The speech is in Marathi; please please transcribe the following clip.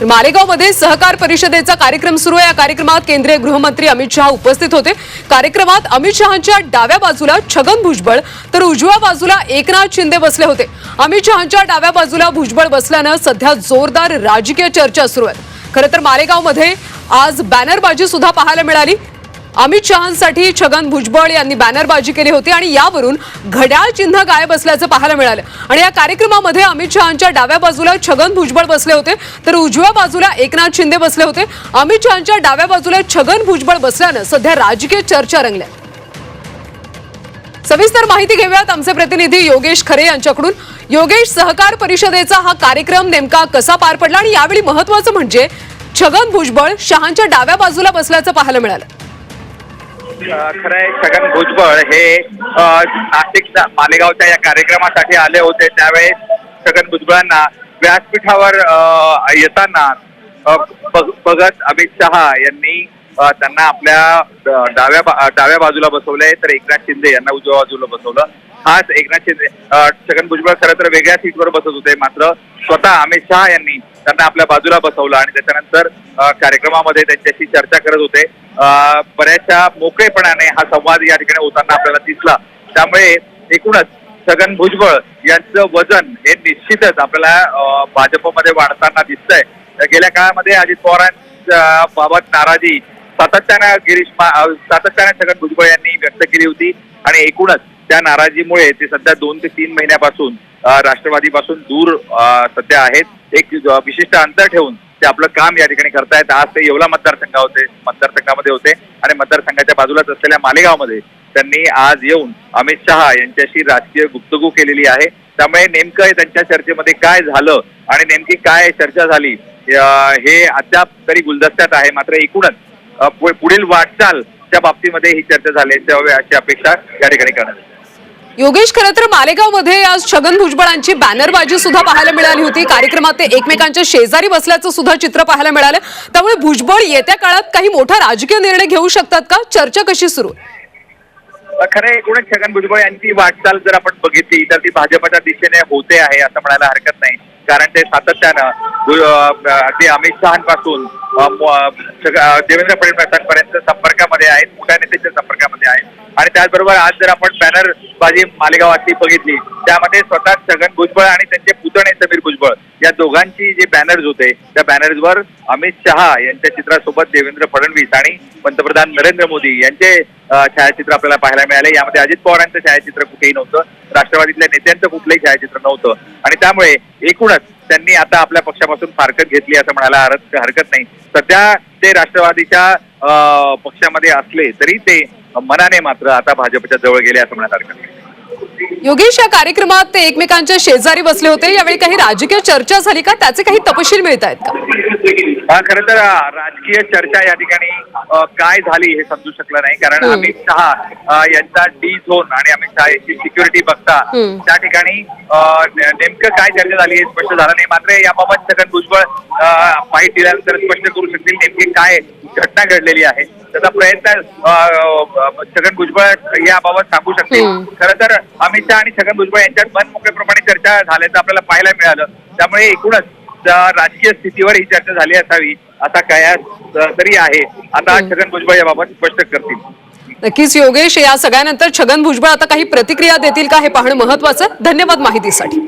तर मालेगावमध्ये सहकार परिषदेचा कार्यक्रम सुरू आहे. या कार्यक्रमात केंद्रीय गृहमंत्री अमित शहा उपस्थित होते. कार्यक्रमात अमित शहांच्या डाव्या बाजूला छगन भुजबळ तर उजव्या बाजूला एकनाथ शिंदे बसले होते. अमित शहांच्या डाव्या बाजूला भुजबळ बसल्यानं सध्या जोरदार राजकीय चर्चा सुरू आहे. खरं तर मालेगावमध्ये आज बॅनरबाजी सुद्धा पाहायला मिळाली. अमित शहांसाठी छगन भुजबळ यांनी बॅनरबाजी केली होती आणि यावरून घड्याळ चिन्ह गायब असल्याचं पाहायला मिळालं. आणि या कार्यक्रमामध्ये अमित शहांच्या डाव्या बाजूला छगन भुजबळ बसले होते तर उजव्या बाजूला एकनाथ शिंदे बसले होते. अमित शहांच्या डाव्या बाजूला छगन भुजबळ बसल्यानं सध्या राजकीय चर्चा रंगल्या. सविस्तर माहिती घेऊयात आमचे प्रतिनिधी योगेश खरे यांच्याकडून. योगेश सहकार परिषदेचा हा कार्यक्रम नेमका कसा पार पडला आणि यावेळी महत्वाचं म्हणजे छगन भुजबळ शहांच्या डाव्या बाजूला बसल्याचं पाहायला मिळालं. खरं आहे छगन भुजबळ हे नाशिकच्या मालेगावच्या या कार्यक्रमासाठी आले होते. त्यावेळेस छगन भुजबळांना व्यासपीठावर येताना भगत बघत अमित शहा यांनी त्यांना आपल्या डाव्या डाव्या बाजूला बसवलंय. तर एकनाथ शिंदे यांना उजव्या बाजूला बसवलं. हाच एकनाथ शिंदे छगन भुजबळ खरं तर वेगळ्या सीटवर बसत होते. मात्र स्वतः अमित शहा यांनी त्यांना आपल्या बाजूला बसवलं आणि त्याच्यानंतर कार्यक्रमामध्ये त्यांच्याशी चर्चा करत होते. बऱ्याचशा मोकळेपणाने हा संवाद या ठिकाणी होताना आपल्याला दिसला. त्यामुळे एकूणच छगन भुजबळ यांचं वजन हे निश्चितच आपल्याला भाजपमध्ये वाढताना दिसतंय. गेल्या काळामध्ये अजित पवारांच्या बाबत नाराजी सातत्यानं गिरीश सातत्यानं छगन भुजबळ यांनी व्यक्त केली होती. आणि एकूणच त्या नाराजीमुळे ते सध्या दोन ते तीन महिन्यापासून राष्ट्रवादीपासून दूर सध्या आहेत. एक विशिष्ट अंतर ठेवून ते आपलं काम या ठिकाणी करतायत. आज ते येवला मतदारसंघा होते मतदारसंघामध्ये होते आणि मतदारसंघाच्या बाजूलाच असलेल्या मालेगावमध्ये त्यांनी आज येऊन अमित शहा यांच्याशी राजकीय गुप्तगू केलेली आहे. त्यामुळे नेमकं त्यांच्या चर्चेमध्ये काय झालं आणि नेमकी काय चर्चा झाली हे अद्याप तरी गुलदस्त्यात आहे. मात्र एकूणच पुढील वाटचाल त्या बाबतीमध्ये ही चर्चा झाली अशी अपेक्षा या ठिकाणी करण्यात योगेश खरं तर मालेगावमध्ये आज छगन भुजबळांची बॅनरबाजी सुद्धा पाहायला मिळाली होती. कार्यक्रमात ते एकमेकांच्या शेजारी बसल्याचं सुद्धा चित्र पाहायला मिळालं. त्यामुळे भुजबळ येत्या काळात काही मोठा राजकीय निर्णय घेऊ शकतात का? चर्चा कशी सुरू खरं आहे, एकूणच छगन भुजबळ यांची वाटचाल जर आपण बघितली तर ती भाजपच्या दिशेने होते आहे असं म्हणायला हरकत नाही. कारण ते सातत्यानं अगदी अमित शहापासून देवेंद्र फडणवीसांपर्यंत संपर्कामध्ये आहेत मोठ्या नेत्याच्या संपर्कामध्ये आहेत. आणि त्याचबरोबर आज जर आपण बॅनरबाजी मालेगावातली बघितली त्यामध्ये स्वतः छगन भुजबळ आणि त्यांचे पुतणे समीर भुजबळ. या दोघांची जे बॅनर्स होते त्या बॅनर्सवर अमित शहा यांच्या चित्रासोबत देवेंद्र फडणवीस आणि पंतप्रधान नरेंद्र मोदी यांचे छायाचित्र आपल्याला पाहायला मिळाले यामध्ये अजित पवारांचं छायाचित्र कुठेही नव्हतं. राष्ट्रवादीतल्या नेत्यांचं कुठलंही छायाचित्र नव्हतं. आणि त्यामुळे एकूणच त्यांनी आता आपल्या पक्षापासून फारकत घेतली असं म्हणायला हरक- हरकत नाही. सध्या ते राष्ट्रवादीच्या पक्षामध्ये असले तरी ते मनाने मात्र आता भाजपच्या जवळ गेले असं म्हणायला हरकत नाही. योगेश या कार्यक्रमात ते एकमेकांच्या शेजारी बसले होते. यावेळी काही राजकीय चर्चा झाली का? त्याचे काही तपशील मिळत आहेत का? हा, खरं तर राजकीय चर्चा या ठिकाणी काय झाली हे समजू शकलं नाही. कारण. अमित शहा यांचा डी झोन आणि अमित शहा यांची सिक्युरिटी बघता. त्या ठिकाणी नेमकं काय चर्चा झाली हे स्पष्ट झालं नाही. मात्र याबाबत छगन भुजबळ माहिती दिल्यानंतर स्पष्ट करू शकतील नेमकी काय घटना घडलेली आहे. त्याचा प्रयत्न छगन भुजबळ याबाबत सांगू शकतील हम्म. खरं तर अमित शहा आणि छगन भुजबळ यांच्यात मनमोकळेप्रमाणे चर्चा झाल्याचं आपल्याला पाहायला मिळालं त्यामुळे एकूणच राजकीय स्थितीवर ही चर्चा झाली असावी असा कयास तरी आहे आता. छगन भुजबळ याबाबत स्पष्ट करतील नक्कीच योगेश या सगळ्यानंतर छगन भुजबळ आता काही प्रतिक्रिया देतील का हे पाहणं महत्वाचं. धन्यवाद माहितीसाठी